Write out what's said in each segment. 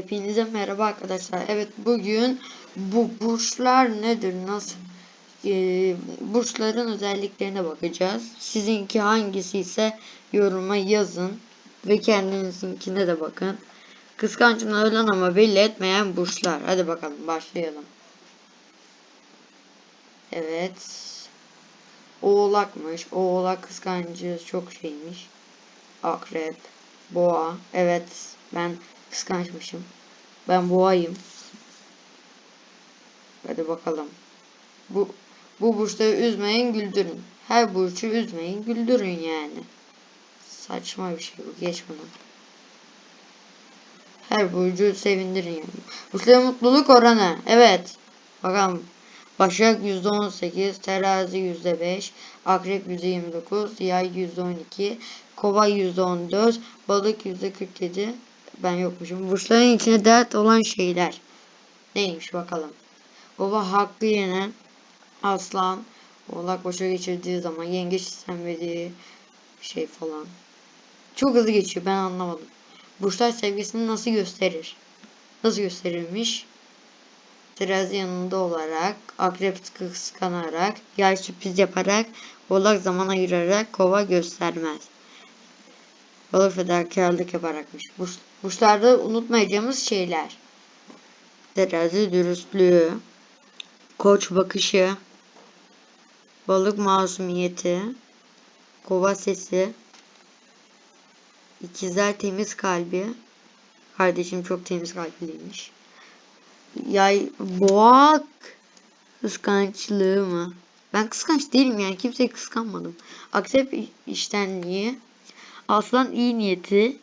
Hepinize merhaba arkadaşlar. Evet bugün bu burçlar nedir? Nasıl? Ee, burçların özelliklerine bakacağız. Sizinki hangisi ise yoruma yazın. Ve kendinizinkine de bakın. Kıskançlığı ölen ama belli etmeyen burçlar. Hadi bakalım başlayalım. Evet. Oğlakmış. Oğlak kıskancı çok şeymiş. Akrep. Boğa. Evet. Ben kıskançmışım. Ben boğayım. Hadi bakalım. Bu bu burçları üzmeyin güldürün. Her burcu üzmeyin güldürün yani. Saçma bir şey bu. Geç bunu. Her burcu sevindirin yani. Burçların mutluluk oranı. Evet. Bakalım. Başak %18, terazi %5, akrep %29, yay %12, kova %14, balık %47, ben yokmuşum. Burçların içine dert olan şeyler. Neymiş bakalım. Baba hakkı yenen aslan oğlak başa geçirdiği zaman yengeç istemediği şey falan. Çok hızlı geçiyor ben anlamadım. Burçlar sevgisini nasıl gösterir? Nasıl gösterilmiş? Terazi yanında olarak, akrep kıskanarak, yay sürpriz yaparak, oğlak zaman ayırarak, kova göstermez. Balık fedakarlık yaparakmış. Burç, burçlarda unutmayacağımız şeyler. Terazi dürüstlüğü, koç bakışı, balık masumiyeti, kova sesi, ikizler temiz kalbi, kardeşim çok temiz kalpliymiş. Yay boğak kıskançlığı mı? Ben kıskanç değilim yani kimseyi kıskanmadım. Akrep iştenliği, aslan iyi niyeti,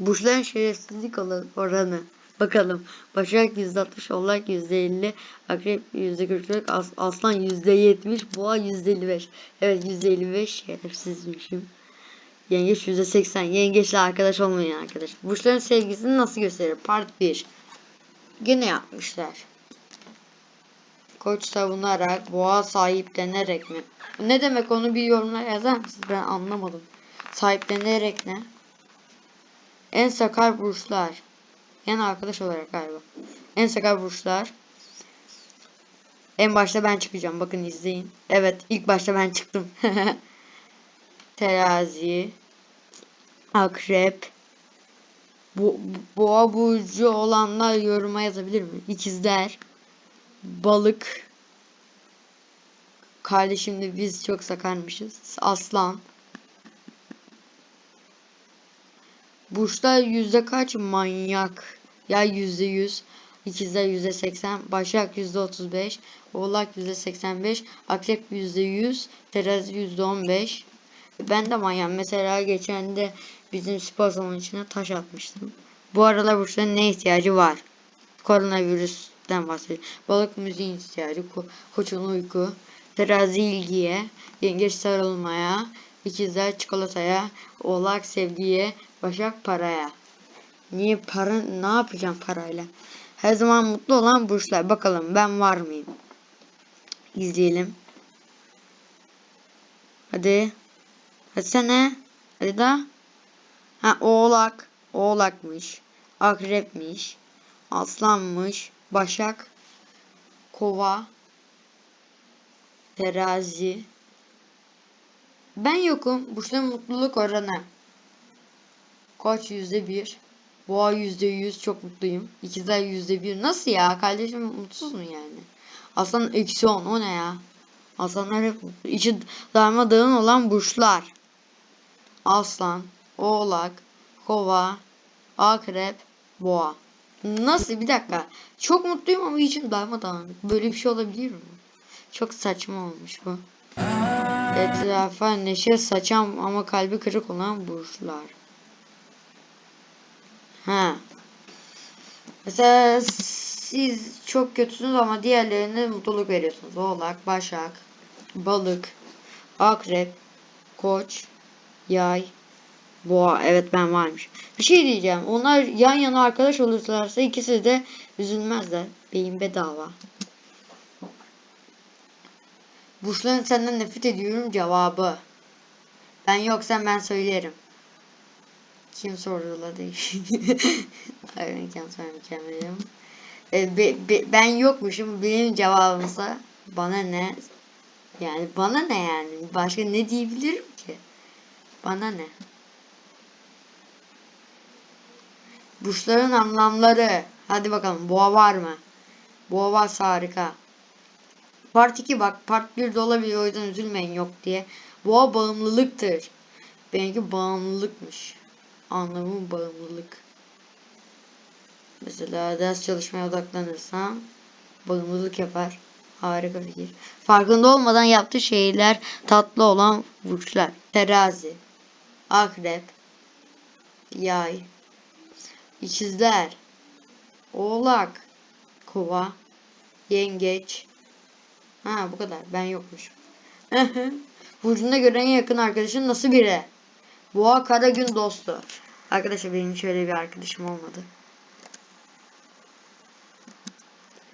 burçların şerefsizlik oranı. Bakalım. Başak %60, Oğlak %50, Akrep %44, As Aslan %70, Boğa %55. Evet %55 şerefsizmişim. Yengeç %80. Yengeçle arkadaş olmayın arkadaş. Burçların sevgisini nasıl gösterir? Part 1. Gene yapmışlar. Koç savunarak, boğa sahiplenerek mi? Ne demek onu bir yorumlara yazar mısınız? Ben anlamadım. Sahiplenerek ne? En sakar burçlar. Yani arkadaş olarak galiba. En sakar burçlar. En başta ben çıkacağım. Bakın izleyin. Evet ilk başta ben çıktım. Terazi. Akrep. Bu, boğa burcu olanlar yoruma yazabilir mi? İkizler. Balık. Kardeşimle biz çok sakarmışız. Aslan. Burçlar yüzde kaç? Manyak. Ya yüzde yüz. İkizler yüzde seksen. Başak yüzde otuz beş. Oğlak yüzde seksen beş. Akrep yüzde yüz. Terazi yüzde on beş. Ben de manyak. Mesela geçen de bizim spor salonu içine taş atmıştım. Bu aralar burçların ne ihtiyacı var? Koronavirüsten bahsediyor. Balık müziğin ihtiyacı. Ko koçun uyku. Terazi ilgiye. Yengeç sarılmaya. İkizler çikolataya. Oğlak sevgiye. Başak paraya. Niye para ne yapacağım parayla? Her zaman mutlu olan burçlar. Bakalım ben var mıyım? İzleyelim. Hadi. Hadi sene. Hadi daha. Ha oğlak. Oğlakmış. Akrepmiş. Aslanmış. Başak. Kova. Terazi. Ben yokum. Burçların mutluluk oranı. Koç yüzde bir. Boğa yüzde yüz çok mutluyum. İkizler yüzde bir. Nasıl ya? Kardeşim mutsuz mu yani? Aslan eksi on. O ne ya? Aslanlar hep mutlu. İçi darmadağın olan burçlar. Aslan, oğlak, kova, akrep, boğa. Nasıl? Bir dakika. Çok mutluyum ama içim darmadağınık. Böyle bir şey olabilir mi? Çok saçma olmuş bu. Etrafa neşe saçan ama kalbi kırık olan burçlar. Ha. Mesela siz çok kötüsünüz ama diğerlerine mutluluk veriyorsunuz. Oğlak, Başak, Balık, Akrep, Koç, Yay, Boğa. Evet ben varmış. Bir şey diyeceğim. Onlar yan yana arkadaş olurlarsa ikisi de üzülmezler. Beyin bedava. Burçların senden nefret ediyorum cevabı. Ben yoksa ben söylerim. Kim sorguladı? Hayır imkansız mükemmelim. E, be- be- ben yokmuşum. Benim cevabımsa bana ne? Yani bana ne yani? Başka ne diyebilirim ki? Bana ne? Burçların anlamları. Hadi bakalım. Boğa var mı? Boğa varsa harika. Part 2 bak part 1 de olabilir o yüzden üzülmeyin yok diye. Boğa bağımlılıktır. Benimki bağımlılıkmış. Anlamı bağımlılık. Mesela ders çalışmaya odaklanırsam bağımlılık yapar. Harika fikir. Farkında olmadan yaptığı şeyler tatlı olan burçlar. Terazi, akrep, yay, ikizler, oğlak, kova, yengeç. Ha bu kadar. Ben yokmuşum. Burcuna göre en yakın arkadaşın nasıl biri? Boğa kara gün dostu. Arkadaşlar benim şöyle bir arkadaşım olmadı.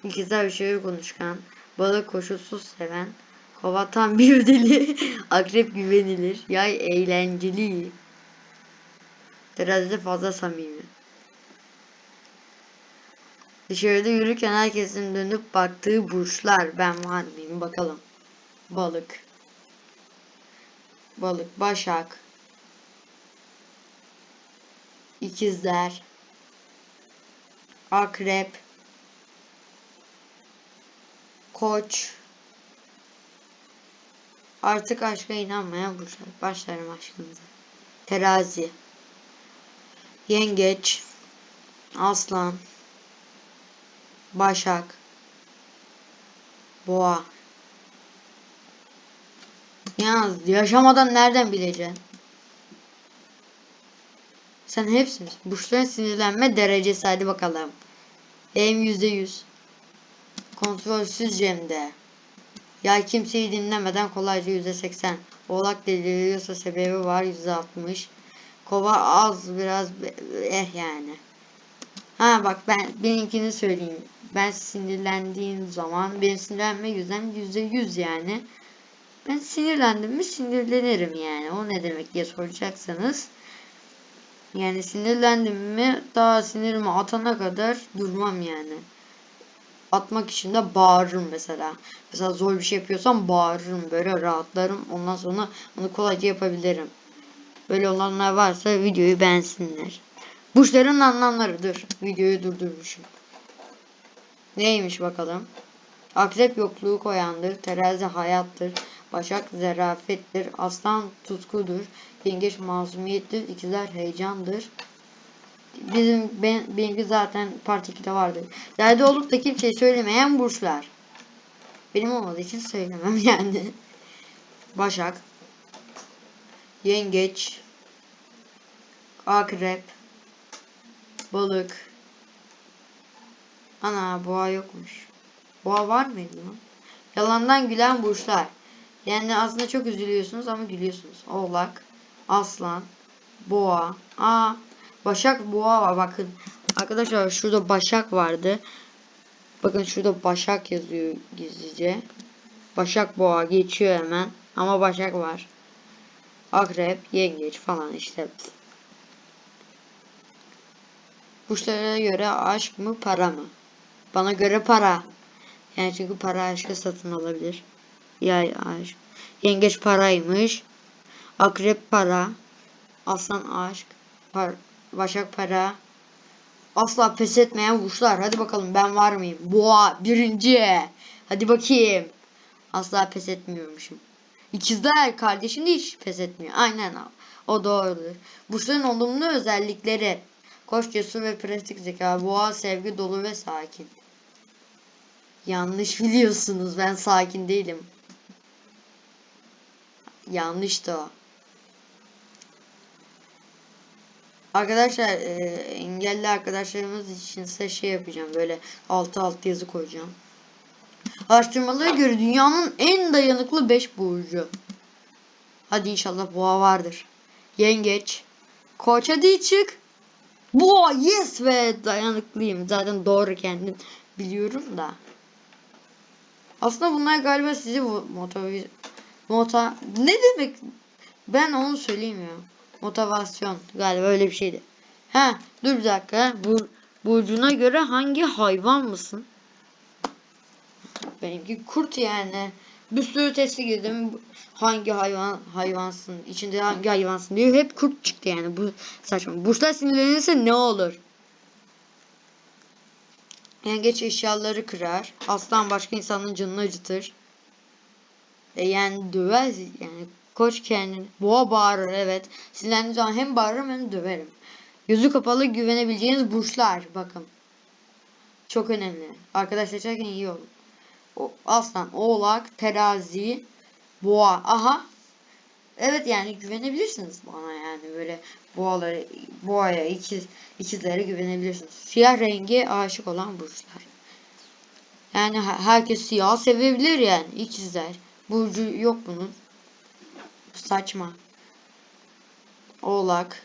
İkizler şey konuşkan. Balık koşulsuz seven. Kova tam bir deli. Akrep güvenilir. Yay eğlenceli. Terazide fazla samimi. Dışarıda yürürken herkesin dönüp baktığı burçlar. Ben var mıyım bakalım. Balık. Balık. Başak. İkizler. Akrep. Koç. Artık aşka inanmayan burçlar. Başlarım aşkınıza. Terazi. Yengeç. Aslan. Başak. Boğa. Yalnız yaşamadan nereden bileceksin? Sen hepsini. Burçların sinirlenme derecesi hadi bakalım. Benim yüzde yüz. Kontrolsüz Cem'de. Ya kimseyi dinlemeden kolayca yüzde seksen. Oğlak deliriyorsa sebebi var yüzde altmış. Kova az biraz eh yani. Ha bak ben benimkini söyleyeyim. Ben sinirlendiğim zaman benim sinirlenme yüzden yüzde yüz yani. Ben sinirlendim mi sinirlenirim yani. O ne demek diye soracaksanız. Yani sinirlendim mi daha sinirimi atana kadar durmam yani. Atmak için de bağırırım mesela. Mesela zor bir şey yapıyorsam bağırırım böyle rahatlarım. Ondan sonra onu kolayca yapabilirim. Böyle olanlar varsa videoyu beğensinler. Burçların anlamlarıdır. Videoyu durdurmuşum. Neymiş bakalım. Akrep yokluğu koyandır. Terazi hayattır. Başak zerafettir. Aslan tutkudur. Yengeç masumiyettir. İkizler heyecandır. Bizim ben, benimki zaten part 2'de vardı. Derdi olup da kimseye söylemeyen burçlar. Benim olmadığı için söylemem yani. Başak. Yengeç. Akrep. Balık. Ana boğa yokmuş. Boğa var mıydı lan? Yalandan gülen burçlar. Yani aslında çok üzülüyorsunuz ama gülüyorsunuz. Oğlak, aslan, boğa. Aa, başak boğa var bakın. Arkadaşlar şurada başak vardı. Bakın şurada başak yazıyor gizlice. Başak boğa geçiyor hemen. Ama başak var. Akrep, yengeç falan işte. Burçlara göre aşk mı para mı? Bana göre para. Yani çünkü para aşkı satın alabilir. Yay aşk. Yengeç paraymış. Akrep para. Aslan aşk. Par Başak para. Asla pes etmeyen burçlar. Hadi bakalım ben var mıyım? Boğa birinci. Hadi bakayım. Asla pes etmiyormuşum. İkizler kardeşim de hiç pes etmiyor. Aynen abi. O doğrudur. Burçların olumlu özellikleri. Koç cesur ve pratik zeka. Boğa sevgi dolu ve sakin. Yanlış biliyorsunuz. Ben sakin değilim. Yanlıştı o. Arkadaşlar e, engelli arkadaşlarımız için size şey yapacağım. Böyle altı altı yazı koyacağım. Araştırmalara göre dünyanın en dayanıklı 5 burcu. Hadi inşallah boğa vardır. Yengeç. Koç hadi çık. Boğa yes ve dayanıklıyım. Zaten doğru kendim biliyorum da. Aslında bunlar galiba sizi motor mota ne demek ben onu söyleyeyim ya. Motivasyon galiba öyle bir şeydi. Ha dur bir dakika. Bu burcuna göre hangi hayvan mısın? Benimki kurt yani. Bir sürü testi girdim. Hangi hayvan hayvansın? içinde hangi hayvansın diyor. Hep kurt çıktı yani. Bu saçma. Burçlar sinirlenirse ne olur? Yengeç eşyaları kırar. Aslan başka insanın canını acıtır. E yani döver yani koç kendini. Boğa bağırır evet. Sinirlendiğim zaman hem bağırırım hem döverim. Gözü kapalı güvenebileceğiniz burçlar. Bakın. Çok önemli. Arkadaş seçerken iyi olun. O, aslan, oğlak, terazi, boğa. Aha. Evet yani güvenebilirsiniz bana yani böyle boğaları, boğaya, ikiz, ikizlere güvenebilirsiniz. Siyah rengi aşık olan burçlar. Yani he- herkes siyah sevebilir yani ikizler. Burcu yok bunun. Saçma. Oğlak.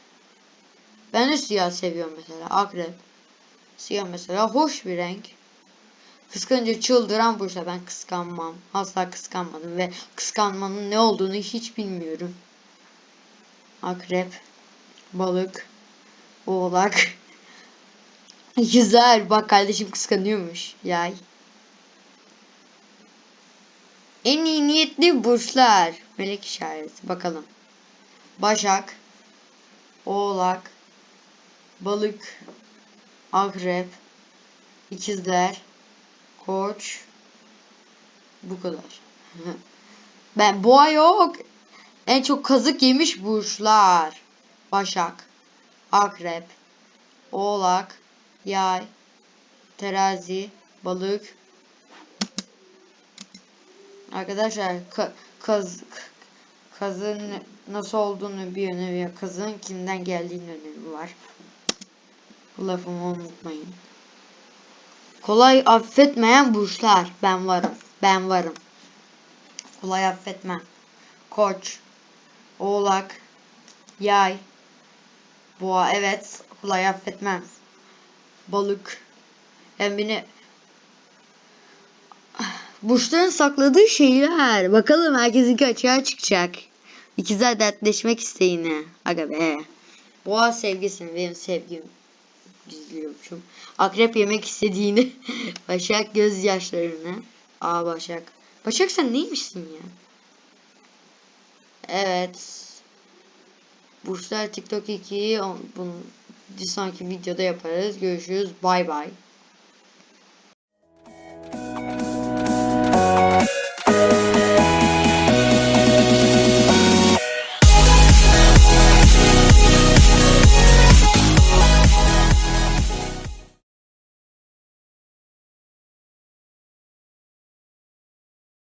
Ben de siyah seviyorum mesela. Akrep. Siyah mesela hoş bir renk. Kıskanınca çıldıran burçlar. Ben kıskanmam. Asla kıskanmadım ve kıskanmanın ne olduğunu hiç bilmiyorum. Akrep. Balık. Oğlak. Güzel. Bak kardeşim kıskanıyormuş. Yay. En iyi niyetli burçlar. Melek işareti. Bakalım. Başak. Oğlak. Balık. Akrep. İkizler. Koç. Bu kadar. ben boğa yok. En çok kazık yemiş burçlar. Başak. Akrep. Oğlak. Yay. Terazi. Balık. Arkadaşlar ka- kaz kazın nasıl olduğunu bir önemi yok. Kazın kimden geldiğinin önemi var. Bu lafımı unutmayın. Kolay affetmeyen burçlar. Ben varım. Ben varım. Kolay affetmem. Koç. Oğlak. Yay. Boğa. Evet. Kolay affetmem. Balık. Yani beni Burçların sakladığı şeyler. Bakalım herkesinki açığa çıkacak. İkizler dertleşmek isteğine. Aga be. Boğa sevgisini benim sevgim gizliyormuşum. Akrep yemek istediğini. Başak gözyaşlarını. Aa Başak. Başak sen neymişsin ya? Evet. Burçlar TikTok 2'yi bunu bir sonraki videoda yaparız. Görüşürüz. Bay bay.